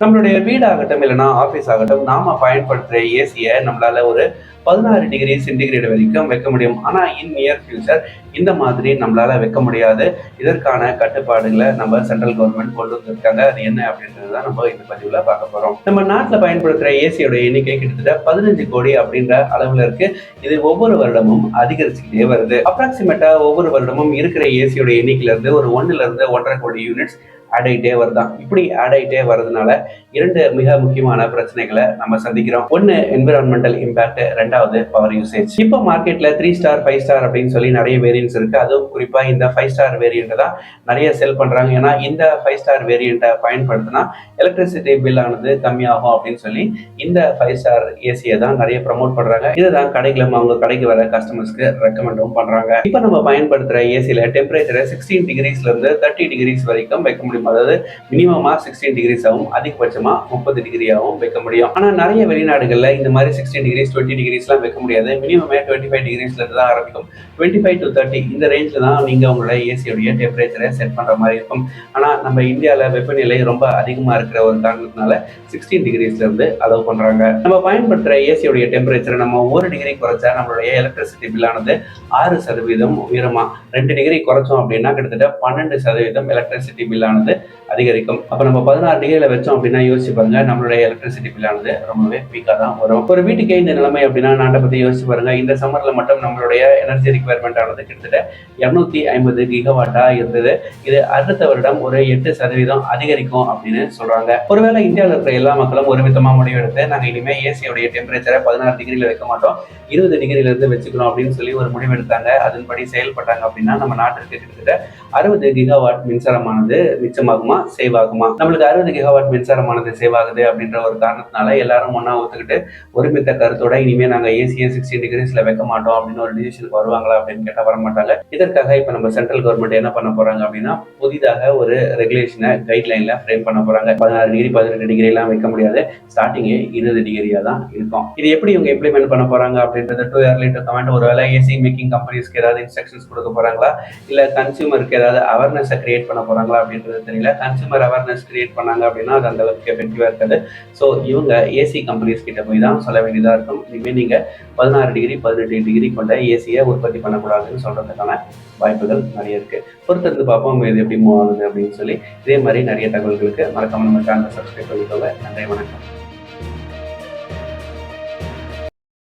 நம்மளுடைய வீடாகட்டும் இல்லைன்னா ஆஃபீஸ் ஆகட்டும் நாம பயன்படுத்துகிற ஏசியை நம்மளால ஒரு பதினாறு டிகிரி சென்டிகிரேட் வரைக்கும் வைக்க முடியும். ஆனால் இன் நியர் ஃபியூச்சர் இந்த மாதிரி நம்மளால வைக்க முடியாது. இதற்கான கட்டுப்பாடுகளை நம்ம சென்ட்ரல் கவர்மெண்ட் கொண்டு வந்திருக்காங்க. அது என்ன அப்படின்றது தான் நம்ம இந்த பதிவில் பார்க்க போகிறோம் நம்ம நாட்டில் பயன்படுத்துகிற ஏசியோட எண்ணிக்கை கிட்டத்தட்ட பதினஞ்சு கோடி அப்படின்ற அளவில் இருக்கு. இது ஒவ்வொரு வருடமும் அதிகரிச்சுக்கிட்டே வருது. அப்ராக்சிமேட்டா ஒவ்வொரு வருடமும் இருக்கிற ஏசியோட எண்ணிக்கையில இருந்து ஒரு ஒன்றுலேருந்து இருந்து ஒன்றரை கோடி யூனிட்ஸ் ஆட் ஆகிட்டே வருதான் இப்படி ஆட் ஆகிட்டே வரதுனால இரண்டு மிக முக்கியமான பிரச்சனைகளை நம்ம சந்திக்கிறோம். ஒன்னு என்விரான்மெண்டல் இம்பாக்ட் ரெண்டாவது பவர் யூசேஜ் இப்போ மார்க்கெட்ல த்ரீ ஸ்டார் ஃபைவ் ஸ்டார் அப்படின்னு சொல்லி நிறைய வேரியன்ஸ் இருக்கு. அதுவும் குறிப்பா இந்த ஃபைவ் ஸ்டார் வேரியண்ட் தான் நிறைய செல் பண்றாங்க. ஏன்னா இந்த ஃபைவ் ஸ்டார் வேரியண்ட்டை பயன்படுத்தினா எலக்ட்ரிசிட்டி பில் ஆனது கம்மியாகும் அப்படின்னு சொல்லி இந்த ஃபைவ் ஸ்டார் ஏசியை தான் நிறைய ப்ரமோட் பண்றாங்க. இதுதான் கடைகளும் அவங்க கடைக்கு வர கஸ்டமர்ஸ்க்கு ரெக்கமெண்டும் பண்றாங்க. இப்போ நம்ம பயன்படுத்துற ஏசியில டெம்பரேச்சரை சிக்ஸ்டீன் டிகிரிஸ்ல இருந்து தேர்ட்டி டிகிரிஸ் வரைக்கும் வைக்க முடியும்? அதாவது மினிமமா சிக்ஸ்டீன் டிகிரிஸ் ஆகும் அதிகபட்சமா முப்பது டிகிரியாகவும் வைக்க முடியும். ஆனா நிறைய வெளிநாடுகள்ல இந்த மாதிரி சிக்ஸ்டீன் டிகிரிஸ் டுவெண்ட்டி டிகிரிஸ்லாம் வைக்க முடியாது. மினிமமே டுவெண்ட்டி ஃபைவ் டிகிரிஸ்ல இருந்து தான் ஆரம்பிக்கும். டுவெண்ட்டி ஃபைவ் டு தேர்ட்டி இந்த ரேஞ்சில் தான் நீங்க உங்களோட ஏசியோடைய டெம்பரேச்சரை செட் பண்ற மாதிரி இருக்கும். ஆனா நம்ம இந்தியாவில் வெப்பநிலை ரொம்ப அதிகமா இருக்கிற ஒரு காரணத்தினால சிக்ஸ்டீன் டிகிரிஸ்ல இருந்து அலோவ் பண்றாங்க. நம்ம பயன்படுத்துற ஏசியோடைய டெம்பரேச்சரை நம்ம ஒரு டிகிரி குறைச்சா நம்மளுடைய எலக்ட்ரிசிட்டி பில்லானது ஆறு சதவீதம் உயரமா. ரெண்டு டிகிரி குறைச்சோம் அப்படின்னா கிட்டத்தட்ட பன்னெண்டு சதவீதம் எலக்ட்ரிசிட்டி பில்லானது அதிகரிக்கும். அப்போ நம்ம பதினாறு டிகிரியில் வச்சோம் அப்படின்னா யோசிச்சு பாருங்க நம்மளுடைய எலக்ட்ரிசிட்டி பில்லானது ரொம்பவே பீக்காக தான் வரும். ஒரு வீட்டுக்கே இந்த நிலைமை அப்படின்னா நாட்டை பற்றி யோசிச்சு பாருங்க. இந்த சம்மரில் மட்டும் நம்மளுடைய எனர்ஜி ரிக்வயர்மெண்ட் ஆனது கிட்டத்தட்ட இரநூத்தி ஐம்பது கிகவாட்டா இருந்தது. இது அடுத்த வருடம் ஒரு எட்டு சதவீதம் அதிகரிக்கும் அப்படின்னு சொல்றாங்க. ஒருவேளை இந்தியாவில் இருக்கிற எல்லா மக்களும் ஒரு விதமாக முடிவெடுத்து நாங்கள் இனிமேல் ஏசியோடைய டெம்பரேச்சரை பதினாறு டிகிரியில் வைக்க மாட்டோம். இருபது டிகிரில இருந்து வச்சுக்கணும் அப்படின்னு சொல்லி ஒரு முடிவெடுத்தாங்க அதன்படி செயல்பட்டாங்க அப்படின்னா நம்ம நாட்டிற்கு கிட்டத்தட்ட அறுபது கிகாவாட் மின்சாரமானது மிச்சமாகுமா? சேவ் ஆகுமா நம்மளுக்கு அறுபது கிகாவாட் மின்சாரமானது சேவ் ஆகுது அப்படின்ற ஒரு காரணத்தினால எல்லாரும் ஒன்றா ஒத்துக்கிட்டு ஒருமித்த கருத்தோட இனிமே நாங்க ஏசியை சிக்ஸ்டீன் டிகிரிஸ்ல வைக்க மாட்டோம் அப்படின்னு ஒரு டிசிஷனுக்கு வருவாங்களா அப்படின்னு கேட்டா வர மாட்டாங்க இதற்காக இப்ப நம்ம சென்ட்ரல் கவர்மெண்ட் என்ன பண்ண போறாங்க அப்படின்னா புதிதாக ஒரு ரெகுலேஷனை கைட்லைன்ல ஃப்ரேம் பண்ண போறாங்க. பதினாறு டிகிரி பதினெட்டு டிகிரி எல்லாம் வைக்க முடியாது. ஸ்டார்டிங்கே இருபது டிகிரியா தான் இருக்கும். இது எப்படி இவங்க இம்ப்ளிமெண்ட் பண்ண போறாங்க அப்படின்றது டூ இயர்லி டூ கமெண்ட் ஒரு வேலை ஏசி மேக்கிங் கம்பெனிஸ்க்கு ஏதாவது இன்ஸ்ட்ரக்ஷன்ஸ் கொடுக்க போறாங்களா? இல்ல கன்சியூமருக்கு ஏதாவது அவேர்னஸை கிரியேட் பண்ண போறாங்களா அப்படின்றது தெரியல. கன்சூமர் அவேர்னஸ் கிரியேட் பண்ணாங்க அப்படின்னா அது அந்த அளவுக்கு எஃபெக்டிவா இருக்காது. ஸோ இவங்க ஏசி கம்பெனிஸ் கிட்ட போய் தான் சொல்ல வேண்டியதாக இருக்கும். இனிமேல் நீங்க பதினாறு டிகிரி பதினெட்டு டிகிரி கொண்ட ஏசியை உற்பத்தி பண்ணக்கூடாதுன்னு சொல்றதுக்கான வாய்ப்புகள் நிறைய இருக்கு. பொறுத்திருந்து பார்ப்போம். இது எப்படி மூவ் ஆகுது அப்படின்னு சொல்லி. இதே மாதிரி நிறைய தகவல்களுக்கு மறக்காம நம்ம சேனலை சப்ஸ்கிரைப் பண்ணிக்கோங்க. நன்றி வணக்கம்.